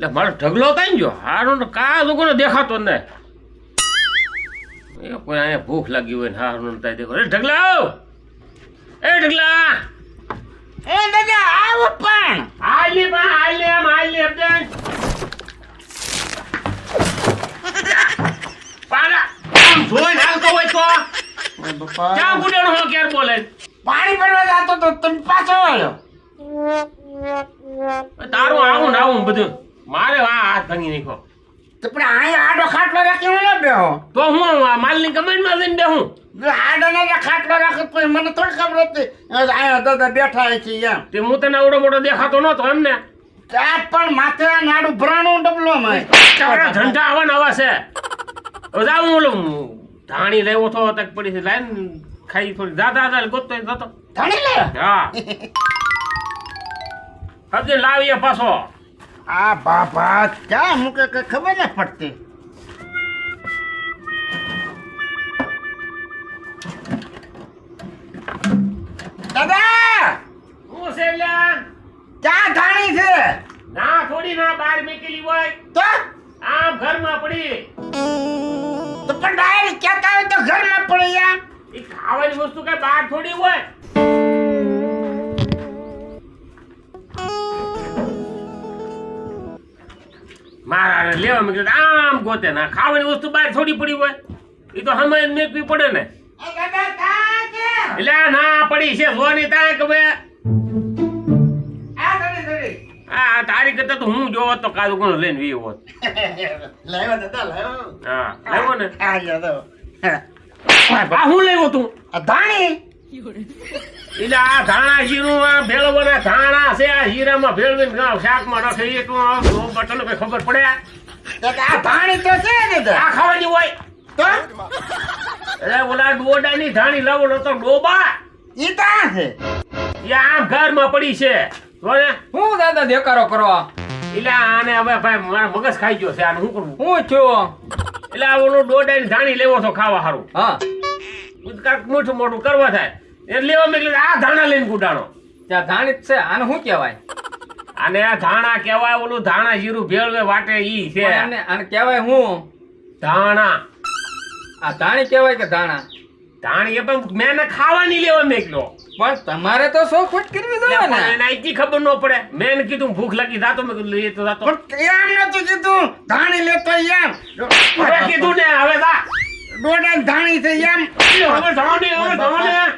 એટલે મારો ઢગલો કઈ જો હારો ને કા લોકોને દેખાતો ને એ કોઈ અહીંયા ભૂખ લાગી હોય ને હારું ન થાય દેખો. એ ઢગલા એ ઢગલા. એ દાદા આવો પણ. હાલ પણ હાલ આમ હાલ એમ. પાડા. આમ જોઈને હાલતો હોય તો. ક્યાં ગુડેનો હો ક્યારે બોલે? પાણી ભરવા જાતો તો તમે પાછો આવ્યો. તારું આવું ને આવું બધું. મારે આ હાથ ભાંગી નાખો તો પણ અહીંયા આડો ખાટલો રાખી હું ન બેહો? તો હું આ માલની કમાઈમાં જઈને બેહું? આડો ને ખાટલો રાખે તો મને થોડી ખબર હતી. અહીંયા દાદા બેઠા છે એમ. તે હું તને આવડો મોટો દેખાતો નતો એમને ત્યાં પણ માથે નાડું ભરાણું ડબલો માં ઝંડા આવા ને આવા છે. હવે ઓલું ધાણી લેવો તો તક પડી છે. લાઈન ખાઈ થોડી. દાદા દાદા ગોતતો જતો. ધણી લે હા. હજી લાવીએ પાછો. આ બાબા ક્યાં મૂકે કે ખબર ન પડતી. દાદા! હું છે? ક્યાં ધાણી છે. ના થોડી ના બહાર મેકેલી હોય. તો? આમ ઘરમાં પડી. તો પણ ડાયરી ક્યાં આવે તો ઘરમાં પડી યાર? એ ખાવાની વસ્તુ કઈ બહાર થોડી હોય. મારા લેવા મેં આમ ગોતે ના ખાવાની વસ્તુ બહાર થોડી પડી હોય. એ તો હમે મેકવી પડે ને. એટલે ના પડી છે સોની તારે કે ભાઈ આ તારી કરતા તો હું જોવો તો કાદુ કોણ લઈને વી હોત. લાવ્યો દાદા લાવ્યો. હા લાવ્યો ને. આ હું લેવો તું? ધાણી. એટલે આ ધાણા જીરું આ ભેળવવાના ધાણા છે આ જીરામાં ભેળવીને શાકમાં નાખે એ તું આ જો બટન કઈ ખબર પડે? આ ધાણી તો છે દાદા આ ખાવાની હોય. તો? એટલે ઓલા ડોડાની ધાણી લાવો ન તો ડોબા. ઈ ત્યાં છે. એ આમ ઘરમાં પડી છે. જો હું દાદા દેકારો કરવા? એટલે આને હવે ભાઈ મારા મગજ ખાઈ ગયો છે આને શું કરવું? હું છું એટલે આ ઓલું ડોડાની ધાણી લેવો છો ખાવા સારું હા. કાંઈક મોટું મોટું કરવા થાય. એટલે લેવા એટલે આ ધાણા લઈને ગુડાણો. ત્યાં ધાણી જ છે. આને શું કહેવાય? અને આ ધાણા કહેવાય ઓલું ધાણા જીરું ભેળવે વાટે ઈ છે. અને આને કહેવાય હું? ધાણા. આ ધાણી કહેવાય કે ધાણા? ધાણી એ પણ મેં ખાવાની લેવા મેકલો પણ તમારે તો શોખવટ કરવી જોઈએ ને? એને આઈથી ખબર ન પડે. મેં કીધું ભૂખ લાગી જાતો. મેં કીધું લઈએ તો જાતો. પણ એમ નતું કીધું? ધાણી લેતો એમ. કીધું ને હવે જા. દોડા ધાણી છે એમ. હવે ધાણી હવે ધાણી.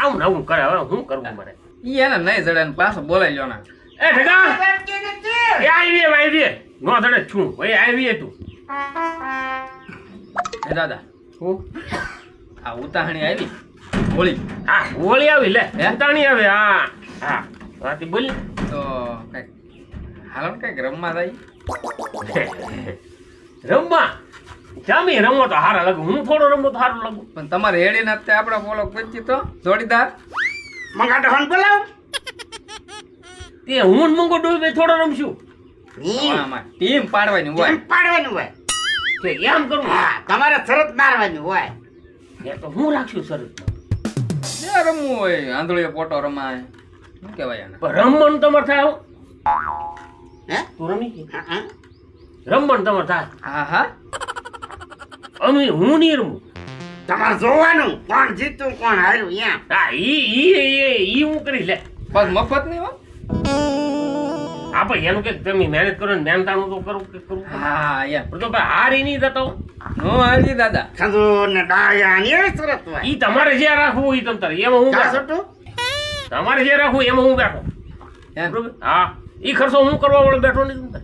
આવું ને આવું કરે હવે શું કરવું મારે ઈ એને નહીં જડે ને પાછો બોલાઈ લ્યો ના. એ ઠગા એ આવી આવી નો ધડે છું. ભાઈ આવી તું. એ દાદા હું? આ ઉતાહણી આવી? હોળી. હા હોળી આવી લે. ઉતાહણી આવે હા. હા વાતી બોલી. તો કઈ હાલો ને કંઈક રમવા જાય. રમવા? જામી રમો તો હારા લાગુ. હું થોડો રમો તો હારું લાગુ. પણ તમારે હેડી ના તે આપણા બોલો પચી તો જોડીદાર. મંગાટો હન બોલાવ. તે હું મંગો ડોબે થોડો રમશું. આમાં? ટીમ પાડવાની હોય. પાડવાની પાડવાનું હોય. કે એમ કરવું હા તમારે શરત મારવાની હોય. એ તો હું રાખશું શરત? જે રમવું હોય આંધળીએ પોટો રમાય. શું કહેવાય આને? રમવાનું તમારે થાય હે. તું રમી. રમવાનું તમારે થાય. હા હા. અમે હું નહીં રમું? તમારે જોવાનું કોણ જીતું કોણ હાર્યું એમ. હા ઈ ઈ એ ઈ હું કરી લે. બસ મફત નહીં હો? આપણે એનું કે તમે મહેનત કરો ને મહેનતાનું તો કરું કે કરું? હા યાર તો ભાઈ હારી નહીં જતો. નો હારી દાદા. ખાજો ને ડાયાની ને એવી હોય. ઈ તમારે જે રાખવું ઈ તમ તારે. એમાં હું બેઠો? તમારે જે રાખવું એમાં હું બેઠો. બરોબર? હા. ઈ ખર્ચો હું કરવા વાળો બેઠો નહીં તમ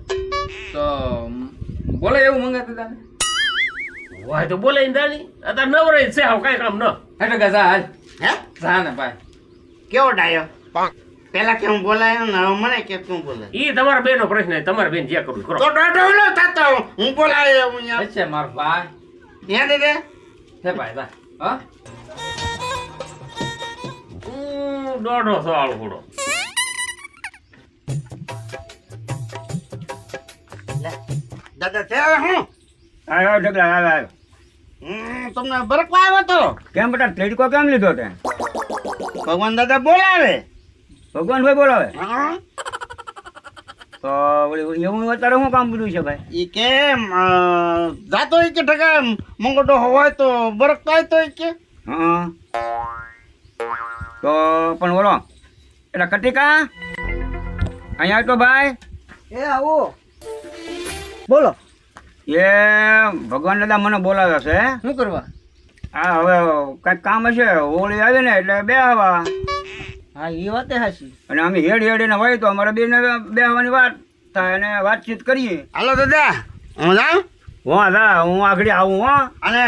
તો બોલે એવું મંગાતી દાદા? હોય તો બોલે દાની અત્યારે નવરાય છે હાવ કાંઈ કામ ન. એટલે કે જા હાલ. હે? જા ને ભાઈ. કેવો ડાયો? પેલા કેમ બોલાયો ને હવે મને કે તું બોલે. ઈ તમારા બેનો પ્રશ્ન છે. તમારે બેન જે કરું કરો. તો ડાટો લો થતો હું બોલાયો હું અહીંયા. છે મારો ભાઈ. ત્યાં દે દે છે ભાઈ જા. હા? હું દોઢો સવાલ ઘોડો. લે. દાદા તે હું? આવ્યો ઢગલા આવ્યો આવ્યો તમને બરકવા આવ્યો તો? કેમ બેટા ત્રેડકો કેમ લીધો તે? ભગવાન દાદા બોલાવે. ભગવાન ભાઈ બોલાવે? હા. તો વળી એવું અત્યારે શું કામ બીજું છે ભાઈ? એ કે જાતો ઈ કે ઢગા મંગોટો હોય તો બરકતો હોય તો ઈ કે? હા. તો પણ બોલો એટલે કટિકા અહીંયા તો ભાઈ. એ આવો. બોલો. એ ભગવાન દાદા મને બોલાવે છે. શું કરવા? હા હવે કાંઈક કામ હશે હોળી આવે ને એટલે બે આવા. હા એ વાત હાચી. અને અમે હેડ હેડીને હોય તો અમારે બેને બે આવવાની વાત થાય અને વાતચીત કરીએ. હાલો દાદા હું જાઉં? હું દા હું આગળ આવું હો. અને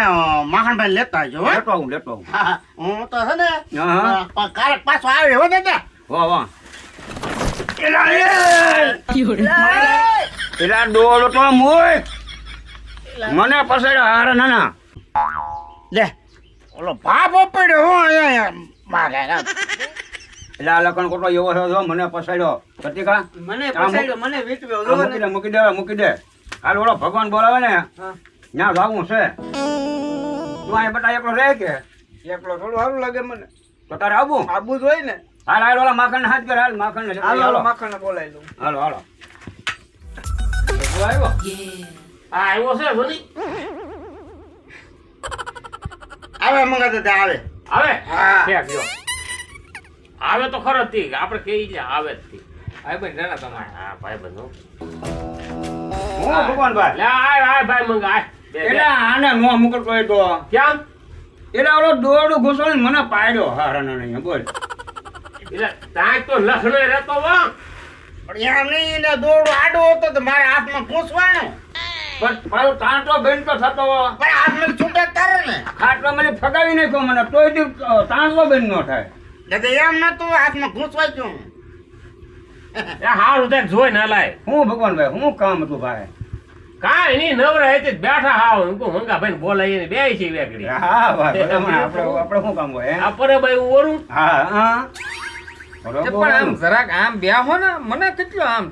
માખણભાઈ લેતા આવજો હો. લેતો આવું લેતો આવું. હા, તો છે ને કાલે પાછો આવે હો દાદા. વાહ વાહ. એલા એ! એલા ડોલો તો મોય. મને પસાડ્યો હાર નાના. લે. ઓલો ભાપ પડ્યો હું અહીંયા મારે એટલે આ લખણ કોટો એવો થયો જો મને પસાડ્યો કતિકા મને પસાડ્યો મને વીટવ્યો. મૂકી દે મૂકી દે મૂકી દે. હાલ ઓલો ભગવાન બોલાવે ને હા. ત્યાં જાવું છે. તું અહીંયા બટા એકલો રહે કે? એકલો થોડું સારું લાગે મને. તો તારે આવું આબુ જોઈએ ને. હાલ હાલ ઓલા માખણ હાથ કર હાલ માખણ ને હાલો. માખણને બોલાવી દઉં. હાલો હાલો. આવ્યો? આવ્યો છે બની આવે મંગા આવે. આવે? હા. આવે તો ખરો જ તી. આપણે કહી છે આવે જ તી. ભાઈ ભાઈ ના તમારે? હા ભાઈ બંધુ હું ભગવાન ભાઈ? લે આય આય ભાઈ મંગા આય. એટલે આને નો મુકટ તો કેમ? એટલે ઓલો દોરડું ઘૂસોડીને મને પાડ્યો. હારા ના નહીં બોલ. એટલે તાંય તો લખણો રહેતો વા પણ એમ નહીં દોડો આડો હતો તો મારે હાથમાં પૂછવાનું. પણ મારો તાંટો બેન તો થતો પણ હાથમાં છૂટે તારે ને. ખાટલો મને ફગાવી નાખ્યો મને તોય દી તાંટલો બેન ન થાય. દાદા એમ નતું હાથમાં ઘૂસવાય ગયું એ હારું જોઈ ના લાય હું ભગવાન ભાઈ હું કામ હતું ભાઈ. કાઈ નવરા હતી બેઠા હાવ. કહું મંગા ભાઈ બોલાવીને બે છે વેકડી. હા ભાઈ આપણે આપણે શું કામ હોય ભાઈ ઓરું હા હા. પણ આમ જરાક આમ બેહો ને મને કેટલો આમ.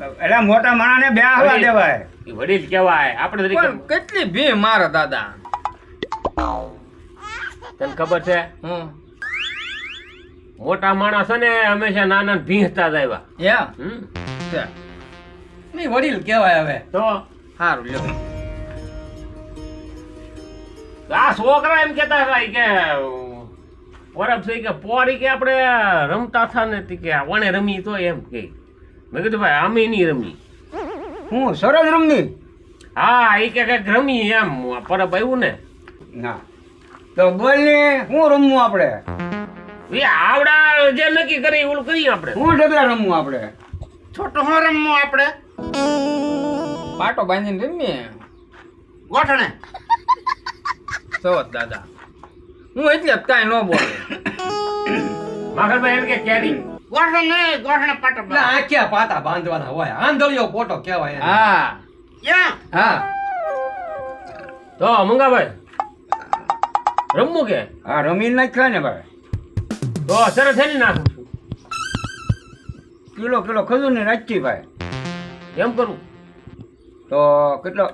એટલે મોટા માણાને બે હવા. દેવાય. વડીલ કહેવાય. આપણે તરીકે કેટલી ભી મારા દાદા? તને ખબર છે? હું મોટા માણસ છે ને હંમેશા નાના ને ભીંસતા જ આવ્યા. હમ? વડીલ કહેવાય હવે. તો? સારું લ્યો. આ છોકરા એમ કેતા હતા કે પરબ છે કે પોરી કે આપણે રમતા હતા ને તી કે વણે રમી તો એમ કે. મેં કીધું ભાઈ આમે નહીં રમી. હું સરસ રમની? હા એ કે કંઈક રમી એમ. પરબ આવ્યું ને. ના. તો બોલ ને હું રમવું આપણે એ આવડા જે નક્કી કરી ઓલું કરીએ આપણે હું ઢગલા રમવું આપણે છોટો હું રમવું આપણે પાટો બાંધીને રમીએ? ગોઠણે. સવત દાદા. હું એટલે કાંઈ ન બોલે. માખણભાઈ એમ કે કેરી. ગોઠણે નહીં ગોઠણે પાટો એટલે આખ્યા પાટા બાંધવાના હોય. આંધળીઓ પોટો કહેવાય હા. યા હા. તો મંગાભાઈ રમવું કે? હા રમી નાખ્યા ને ભાઈ. તો સરસ થઈને નાખું છું. કિલો કિલો ખજૂર ને રાખી ભાઈ. એમ કરું. તો કેટલો?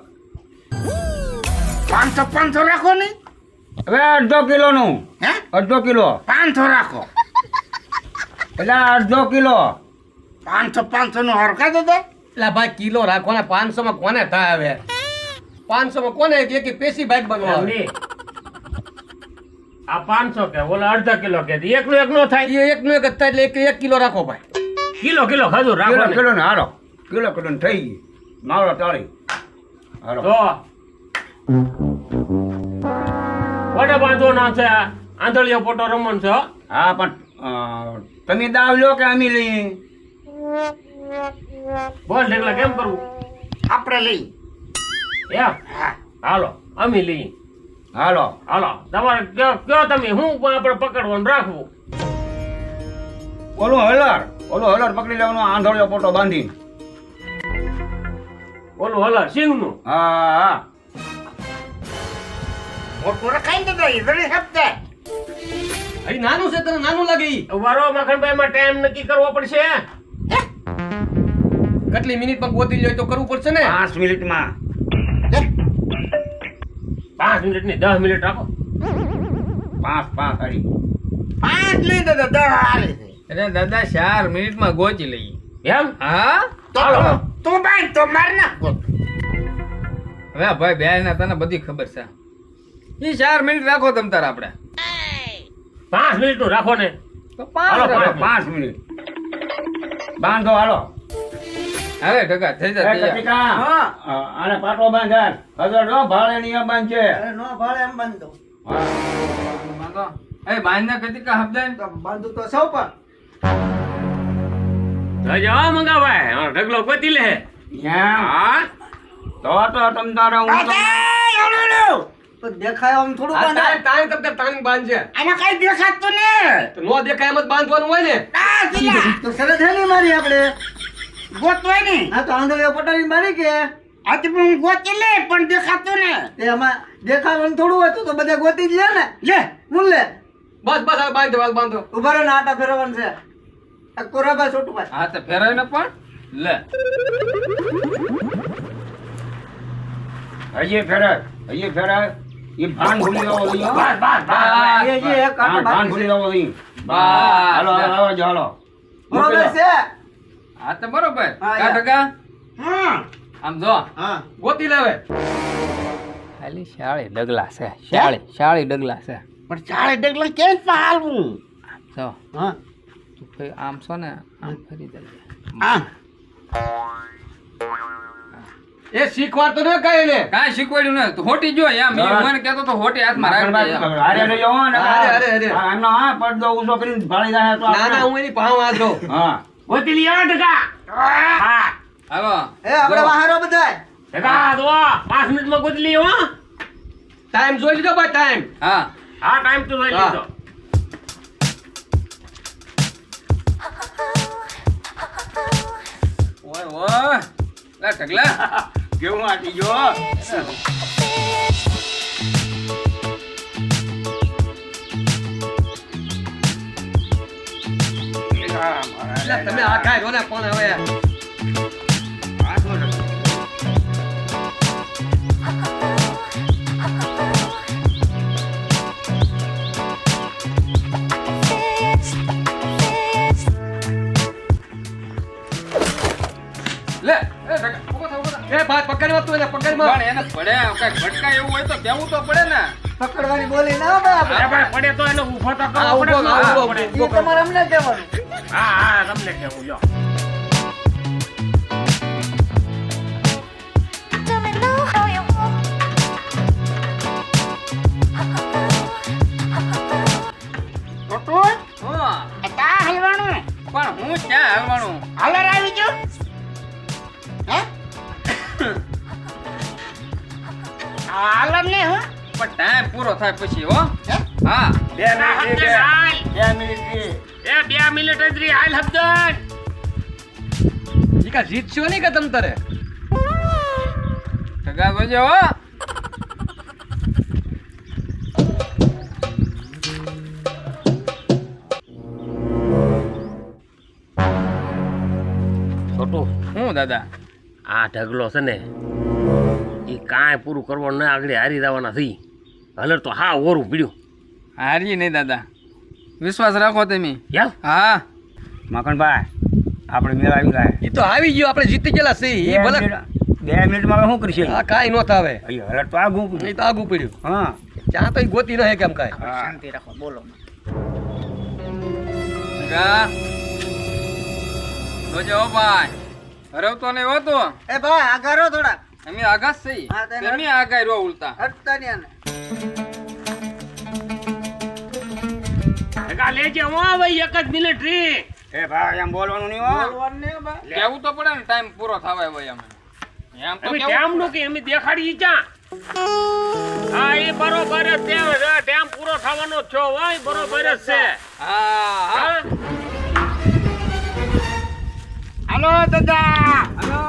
પાંચસો પાંચસો રાખો નહીં હવે અડધો કિલો નું હે? અડધો કિલો. પાંચસો રાખો. એટલે અડધો કિલો. પાંચસો પાંચસો નું હરકા તો. એટલે ભાઈ કિલો રાખવાના પાંચસો માં કોને થાય હવે? પાંચસો માં કોને એક એક પેશી બાઈક બનવા આ પાંચસો કે ઓલા અડધા કિલો કે એકનો એક નો થાય. એક નું એક થાય એટલે એક એક કિલો રાખો ભાઈ. કિલો કિલો ખાધું રાખો ને. કિલો ને હારો. કિલો કિલો ને થઈ ગઈ. મારો ટાળી હારો. તો વડે બાંધવાનો છે આંધળીઓ પોટો રમણ છે હો. પણ તમે દાવ લો કે અમે લઈએ? બોલ ઢગલા કેમ કરવું આપણે લઈ. એમ? હાલો અમે લઈએ. હાલો. હાલો તમારે કયો તમે? હું આપણે પકડવાનું રાખવું. ઓલું હલર ઓલું હલર પકડી લેવાનો આંધળિયો પોટો બાંધી ઓલું હલર સિંગનું હા હા. મોટું રખાઈ દાદા એ અહીં નાનું છે તને નાનું લાગે વારો માખણભાઈ માં ટાઈમ નક્કી કરવો પડશે. કેટલી મિનિટમાં ગોતી લ્યો તો કરવું પડશે ને? પાંચ મિનિટમાં પાંચ મિનિટની દસ મિનિટ રાખો. પાંચ પાંચ હરી. પાંચ લઈ દાદા 10 હાલે અરે દાદા ચાર મિનિટમાં ગોચી લઈએ. એમ? હા? તો. તું બેન તો માર નાખો હવે ભાઈ ના તને બધી ખબર છે. ઈ ચાર મિનિટ રાખો તમ તાર આપણે. પાંચ મિનિટનું રાખો ને. પાંચ મિનિટ. બાંધો હાલો. અરે ટકા થઈ જાય હા. આને પાટો બાંધ હાલ. હજરની આ બાંધ છે અરે નો ભાડે એમ બાંધો હા. બાંધો. એ બાંધને કદી કા હબદાન તો બાંધું તો સૌ પણ. જવા હા, ઢગલો ગોતી લે. હા. તો તો તમ તારા હું તમને તો દેખાય આમ થોડું આ બાંધાય તાણ તબ તબ તાણ બાંધજે. આમાં કઈ દેખાતો ને. તો નો દેખાય એમ જ બાંધવાનું હોય ને? આ જીલા તો સરસ હેલી મારી આપણે ગોતવાય ને. હા તો આંધળીઓ પટાવી મારી કે? આ તો હું ગોતી લે પણ દેખાતું ને. તે આમાં દેખાવાનું થોડું હતું તો બધા ગોતી જ લે ને. લે. મૂલ લે. બસ બસ આ બાંધો હાલ બાંધો ઊભા રહે ને આટા ફેરવવાનું છે. આ કોરાબા છોટું બસ હા તો ફેરાય ને પણ? લે. હજી ફેરાય હજી ફેરાય એ ભાન ભૂલી જવો જોઈએ બસ બસ બસ એ જે એક આટો ભાન ભાન ભૂલી જવો જોઈએ બસ. હાલો હાલો હાલો જો હાલો. બરોબર છે? હા તો બરોબર. કા? ટકા હા. આમ જો. હા. ગોતી લેવે. ખાલી શાળી ડગલા છે શાળી શાળી ડગલા છે. પણ ચાલે ડગલા કેમ હાલવું જો. હા. તું આમ છો ને આમ ફરી દે આમ એ શીખવાડ તો ન કઈ લે કાંઈ શીખવાડ્યું ને હોટી જો એમ મને કહેતો તો હોટી હાથમાં મારા અરે અરે અરે અરે હારે, હારે. હા, પડદો ઉસો કરીને ભાળી જાય તો ના ના હું એની પાવ વાંધો હા હોટી લી આવો ટકા હા આવો એ આપણે બહારો બધાય ટકા દો પાંચ મિનિટમાં ગોતલી હો ટાઈમ જોઈ લીધો ભાઈ ટાઈમ હા હા ટાઈમ તો જોઈ. લીધો ઓય ઓય લા ઢગલા કેવું આટી જો તમે આ રો ને પણ હવે. પણ એને પડે કઈ ભટકાય એવું હોય તો કેવું તો પડે ને પકડવાની બોલી ના હોય આપણે પડે તો એને ઊભો તો હા, કરવો ઊભો, ને. હા, હા, ઊભો, પડે. ઊભો. એ તમારે અમને કહેવાનું હા હા તમને કેવું લ્યો Let me know how you want. ટોટું હા આ કા હલવાનું પણ હું ક્યાં હાલવાનું હાલર આવી ગયો આ હાલર ને હા. પણ ટાઈમ પૂરો થાય પછી હો. હા? બે મિનિટ બે. બે મિનિટ એ બે મિનિટ જ રી હાલ હબદન ઈ કા જીતશો નહીં કે તમ તારે? ઢગા જોજો હો. છોટું. હું દાદા? આ ઢગલો છે ને એ કાંઈ પૂરું કરવાનું ના આગળ હારી જવાના થઈ હલર તો હા ઓરું પીડ્યું. હારીએ નહીં દાદા. વિશ્વાસ રાખો તમે. હા. માખણભાઈ આપણે મેળ આવી ગયા. એ તો આવી ગયો આપણે જીતી ગયેલા છે એ બે ભલે મિનિટ- બે મિનિટમાં શું કરશે? હા કાંઈ નો થાવે. હલર તો આગું ઈ તો આગું પડ્યું હા. ત્યાં તો ગોતી ન હે કેમ કાંઈ. શાંતિ રાખો બોલો. જોજો હો ભાઈ. હરવતો નહીં હોતો? એ ભાઈ આ કરો થોડા અમે આઘાત થઈ હા, આગાય રો ઉલટા. હટતા નહીં આને લેજે હો ભાઈ એક જ મિનિટ રી એ ભાઈ એમ બોલવાનું નહીં હો. બોલવાનું નહીં ભાઈ. કેવું તો પડે ને ટાઈમ પૂરો થવાય અમે એમ. તો અમે નું કે અમે દેખાડી ચા હા એ બરોબર જ છે. ટેમ પૂરો થવાનો જ છો હોય બરોબર જ છે. હા હા. દાદા. હાલો.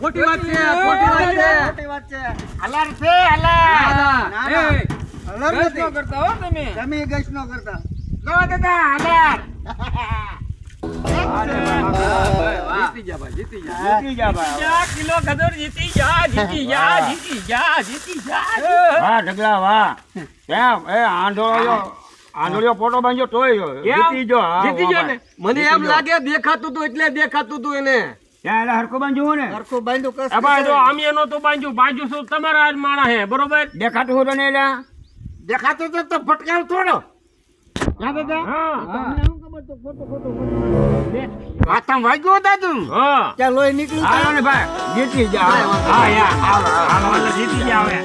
ખોટી વાત છે ખોટી વાત છે. ખોટી વાત છે. હલર છે હલર ગસ નથી. કરતા હો તમે. તમે ગશ નો કરતા. જો દાદા હલર જીતી જા ભાઈ જીતી જા જીતી જા ભાઈ જા કિલો ગદર જીતી જા જીતી જા જીતી જા જીતી જા વાહ ઢગલા વાહ. કેમ એ આંધળો જો ફોટો બાંધ્યો તોય જીતી જો જીતી જો ને? મને એમ લાગે દેખાતું તું એટલે દેખાતું તું એને. ત્યાં હરખો બાંધ્યો ને? સરખું બાંધ્યું કસ ભાઈ જો અમે નહોતું બાંધ્યું. બાંધ્યું શું? તમારા આજ માણા હે બરોબર? દેખાતું હોતો ને એટલે દેખાતું તો તો ફટકાવ થોડો ના દાદા? હા. હાથમાં વાગ્યો દાદુ? હા. ત્યાં લોહી નીકળ્યું હાલો ને ભાઈ જીતી જા હા યા હાલો હાલો જીતી જા હવે